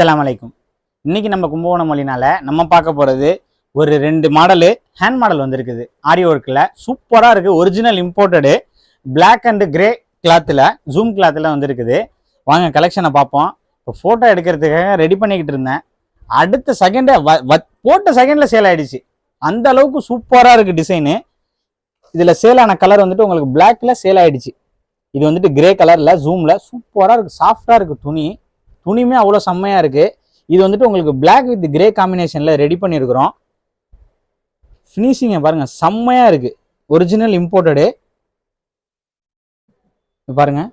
அஸ்லாம் அலைக்கும். இன்னைக்கு நம்ம கும்பகோணம் மொழினால நம்ம பார்க்க போகிறது ஒரு ரெண்டு மாடலு ஹேண்ட் மாடல் வந்திருக்குது. ஆரி ஒர்க்கில் சூப்பராக இருக்குது original imported black and grey கிளாத்தில் ஜூம் கிளாத்தில் வந்திருக்குது. வாங்க கலெக்ஷனை பார்ப்போம். இப்போ ஃபோட்டோ எடுக்கிறதுக்காக ரெடி பண்ணிக்கிட்டு இருந்தேன். அடுத்த செகண்டை வ போட்ட செகண்டில் சேல் ஆகிடுச்சு அந்த அளவுக்கு சூப்பராக இருக்குது டிசைனு இதில் சேலான கலர் வந்துட்டு உங்களுக்கு பிளாக்கில் சேல் ஆகிடுச்சு இது வந்துட்டு கிரே கலரில் ஜூமில் சூப்பராக இருக்குது சாஃப்டாக இருக்குது துணி. துணியுமே அவ்வளோ செம்மையாக இருக்குது இது வந்துட்டு உங்களுக்கு பிளாக் வித் கிரே காம்பினேஷனில் ரெடி பண்ணியிருக்கிறோம் ஃபினிஷிங்கை பாருங்கள் செம்மையாக இருக்குது ஒரிஜினல் இம்போர்ட்டடு பாருங்கள்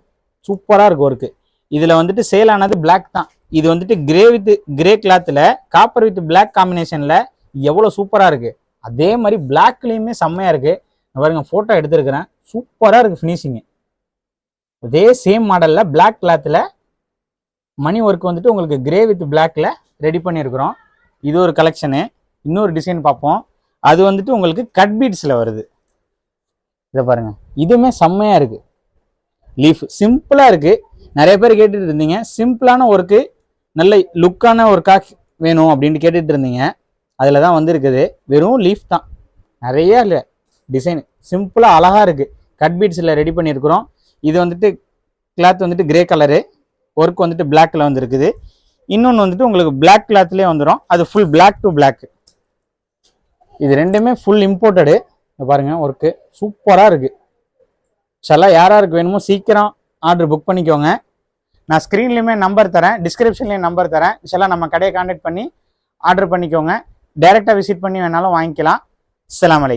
சூப்பராக இருக்குது ஒர்க்கு இதில் வந்துட்டு சேல் ஆனது பிளாக் தான். இது வந்துட்டு கிரே வித் கிரே கிளாத்தில் காப்பர் வித் பிளாக் காம்பினேஷனில் எவ்வளோ சூப்பராக இருக்குது அதே மாதிரி பிளாக்லேயுமே செம்மையாக இருக்குது பாருங்க ஃபோட்டோ எடுத்துருக்கிறேன். சூப்பராக இருக்குது ஃபினிஷிங்கு அதே சேம் மாடலில் பிளாக் கிளாத்தில் மணி ஒர்க் வந்துட்டு உங்களுக்கு கிரே வித் பிளாக்கில் ரெடி பண்ணியிருக்கிறோம். இது ஒரு கலெக்ஷனு இன்னொரு டிசைன் பார்ப்போம். அது வந்துட்டு உங்களுக்கு கட் பீட்ஸில் வருது. இதை பாருங்கள் இதுவுமே செம்மையாக இருக்குது லீஃப் சிம்பிளாக இருக்குது நிறைய பேர் கேட்டுட்டு இருந்தீங்க. சிம்பிளான ஒர்க்கு நல்ல லுக்கான ஒர்க்காக வேணும் அப்படின்ட்டு கேட்டுட்டு இருந்தீங்க. அதில் தான் வந்திருக்குது. வெறும் லீஃப் தான். நிறைய இல்லை. டிசைன் சிம்பிளாக அழகாக இருக்குது கட் பீட்ஸில் ரெடி பண்ணியிருக்கிறோம். இது வந்துட்டு கிளாத் வந்துட்டு கிரே கலரு ஒர்க் வந்துட்டு பிளாக்ல வந்துருக்குது. இன்னொன்று வந்துட்டு உங்களுக்கு பிளாக் கிளாத்லேயே வந்துடும் அது ஃபுல் பிளாக் டு பிளாக் இது ரெண்டுமே ஃபுல் இம்போர்ட்டடு பாருங்க ஒர்க்கு சூப்பராக இருக்கு. சில யாராருக்கு வேணுமோ சீக்கிரம் ஆர்டர் புக் பண்ணிக்கோங்க. நான் ஸ்க்ரீன்லேயுமே நம்பர் தரேன் டிஸ்கிரிப்ஷன்லேயும் நம்பர் தரேன். சில நம்ம கடையை காண்டாக்ட் பண்ணி ஆர்டர் பண்ணிக்கோங்க. டைரெக்டாக விசிட் பண்ணி வேணாலும் வாங்கிக்கலாம். அஸ்ஸலாமு